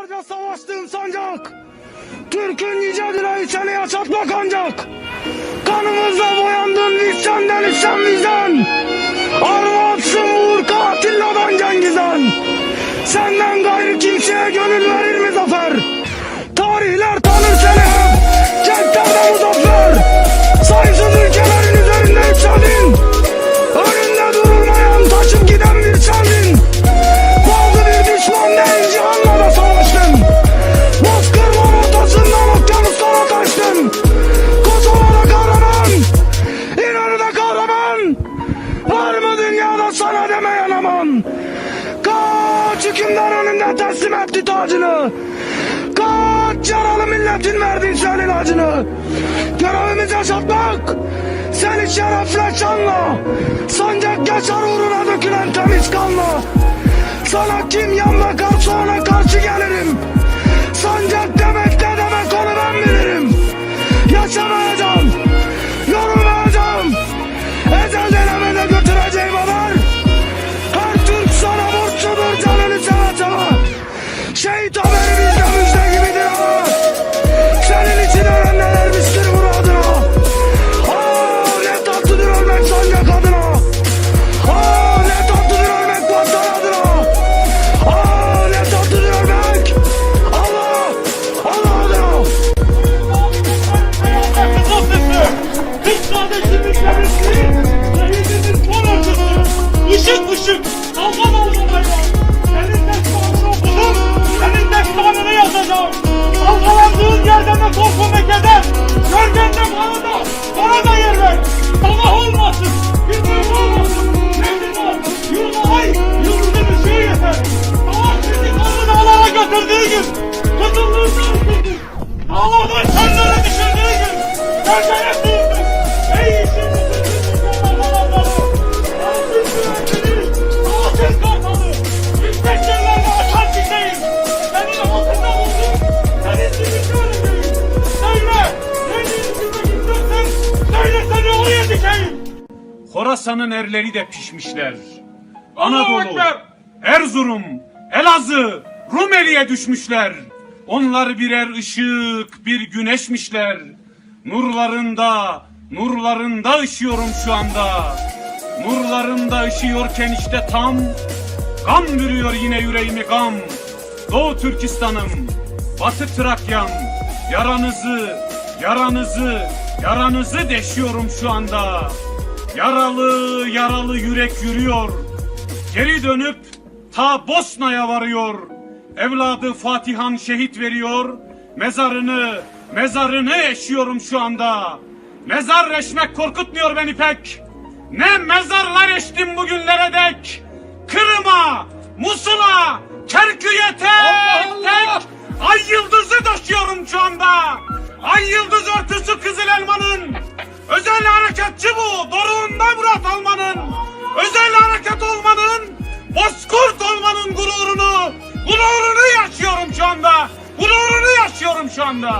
Yıllarca savaştığım sancak. Türk'ün yüce direği çeneye çatmak ancak. Kanımızla boyandın vicdan isyan vicdan. Arvatsın vur katilledan Cengizhan. Senden gayrı kimseye gönül verir aman? Kaç hükümdar teslim etti tacını. Kaç yaralı milletin verdin sen ilacını. Görevimiz yaşatmak. Seni şerefle şanla. Sancak geçer uğruna buldum, senin dibinde öleceğim. Söyle, senin içinde gitmezsen, söyle seni oraya dikeyim. Horasan'ın erleri de pişmişler. Anadolu! Erzurum, Elazığ, Rumeli'ye düşmüşler. Onlar birer ışık, bir güneşmişler. Nurlarında, nurlarında ışıyorum şu anda. Nurlarında ışıyorken işte tam, gam bürüyor yine yüreğimi gam. Doğu Türkistan'ım, Batı Trakya'm, yaranızı, yaranızı, yaranızı deşiyorum şu anda. Yaralı yaralı yürek yürüyor. Geri dönüp ta Bosna'ya varıyor. Evladı Fatihan şehit veriyor. Mezarını, mezarını eşiyorum şu anda. Mezar eşmek korkutmuyor beni pek. Ne mezarlar eştim bugünlere dek. Kırım'a, Musul'a, Kerkük'e tek tek ay yıldızı taşıyorum şu anda. Ay yıldız örtüsü আমরা